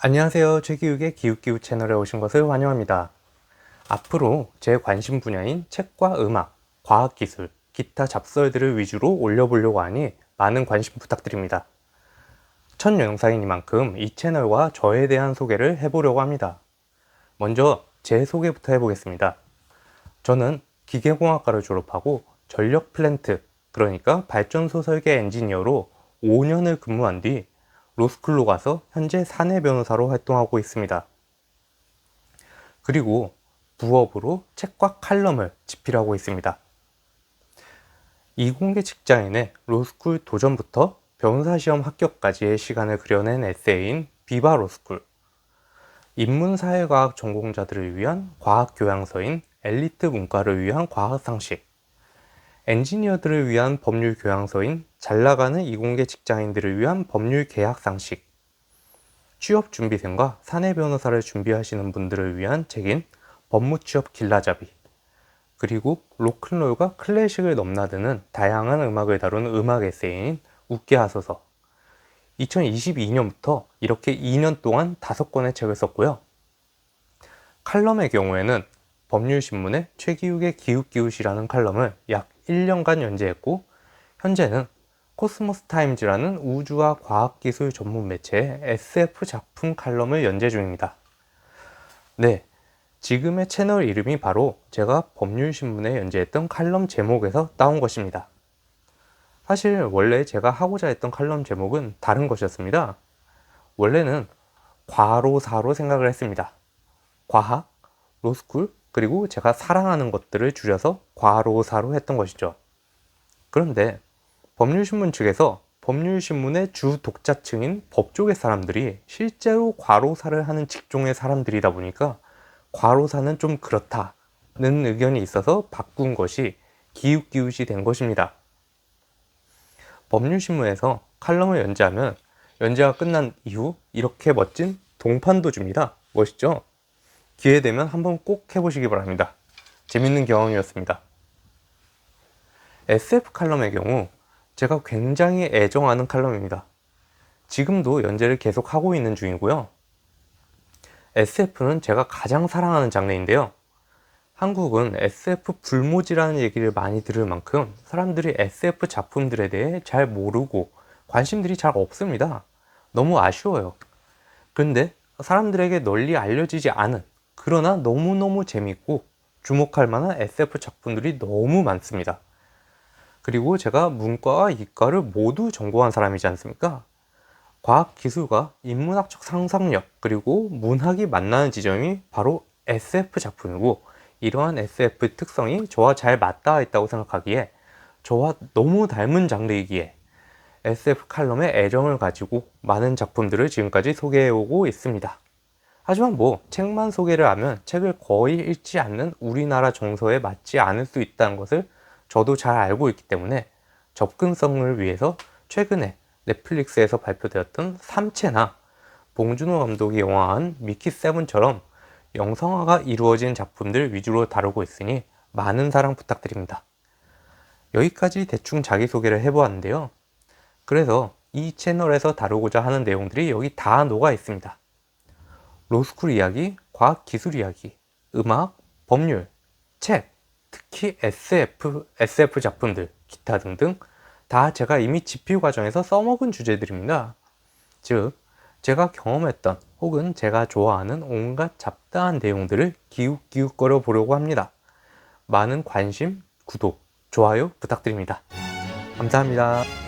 안녕하세요. 최기욱의 기욱기욱 채널에 오신 것을 환영합니다. 앞으로 제 관심 분야인 책과 음악, 과학기술, 기타 잡설들을 위주로 올려보려고 하니 많은 관심 부탁드립니다. 첫 영상이니만큼 이 채널과 저에 대한 소개를 해보려고 합니다. 먼저 제 소개부터 해보겠습니다. 저는 기계공학과를 졸업하고 전력 플랜트, 그러니까 발전소 설계 엔지니어로 5년을 근무한 뒤 로스쿨로 가서 현재 사내 변호사로 활동하고 있습니다. 그리고 부업으로 책과 칼럼을 집필하고 있습니다. 이공계 직장인의 로스쿨 도전부터 변호사 시험 합격까지의 시간을 그려낸 에세이인 비바 로스쿨. 인문사회과학 전공자들을 위한 과학 교양서인 엘리트 문과를 위한 과학 상식. 엔지니어들을 위한 법률 교양서인 잘 나가는 이공계 직장인들을 위한 법률 계약 상식. 취업 준비생과 사내 변호사를 준비하시는 분들을 위한 책인 법무 취업 길라잡이. 그리고 로큰롤과 클래식을 넘나드는 다양한 음악을 다루는 음악 에세이인 웃게 하소서. 2022년부터 이렇게 2년 동안 5권의 책을 썼고요. 칼럼의 경우에는 법률신문의 최기욱의 기웃기웃이라는 칼럼을 약 1년간 연재했고 현재는 코스모스 타임즈라는 우주와 과학기술 전문 매체의 SF 작품 칼럼을 연재 중입니다. 네, 지금의 채널 이름이 바로 제가 법률신문에 연재했던 칼럼 제목에서 따온 것입니다. 사실 원래 제가 하고자 했던 칼럼 제목은 다른 것이었습니다. 원래는 과로사로 생각을 했습니다. 과학, 로스쿨, 그리고 제가 사랑하는 것들을 줄여서 과로사로 했던 것이죠. 그런데 법률신문 측에서 법률신문의 주 독자층인 법조계 사람들이 실제로 과로사를 하는 직종의 사람들이다 보니까 과로사는 좀 그렇다는 의견이 있어서 바꾼 것이 기웃기웃이 된 것입니다. 법률신문에서 칼럼을 연재하면 연재가 끝난 이후 이렇게 멋진 동판도 줍니다. 멋있죠? 기회 되면 한번 꼭 해보시기 바랍니다. 재밌는 경험이었습니다. SF 칼럼의 경우 제가 굉장히 애정하는 칼럼입니다. 지금도 연재를 계속 하고 있는 중이고요. SF는 제가 가장 사랑하는 장르인데요. 한국은 SF 불모지라는 얘기를 많이 들을 만큼 사람들이 SF 작품들에 대해 잘 모르고 관심들이 잘 없습니다. 너무 아쉬워요. 그런데 사람들에게 널리 알려지지 않은 그러나 너무너무 재밌고 주목할 만한 SF 작품들이 너무 많습니다. 그리고 제가 문과와 이과를 모두 전공한 사람이지 않습니까? 과학 기술과 인문학적 상상력 그리고 문학이 만나는 지점이 바로 SF 작품이고 이러한 SF 특성이 저와 잘 맞닿아 있다고 생각하기에 저와 너무 닮은 장르이기에 SF 칼럼에 애정을 가지고 많은 작품들을 지금까지 소개해 오고 있습니다. 하지만 뭐 책만 소개를 하면 책을 거의 읽지 않는 우리나라 정서에 맞지 않을 수 있다는 것을 저도 잘 알고 있기 때문에 접근성을 위해서 최근에 넷플릭스에서 발표되었던 삼체나 봉준호 감독이 영화한 미키 세븐처럼 영상화가 이루어진 작품들 위주로 다루고 있으니 많은 사랑 부탁드립니다. 여기까지 대충 자기소개를 해보았는데요. 그래서 이 채널에서 다루고자 하는 내용들이 여기 다 녹아 있습니다. 로스쿨 이야기, 과학 기술 이야기, 음악, 법률, 책, 특히 SF, SF 작품들, 기타 등등 다 제가 이미 집필 과정에서 써먹은 주제들입니다. 즉, 제가 경험했던 혹은 제가 좋아하는 온갖 잡다한 내용들을 기웃기웃거려 보려고 합니다. 많은 관심, 구독, 좋아요 부탁드립니다. 감사합니다.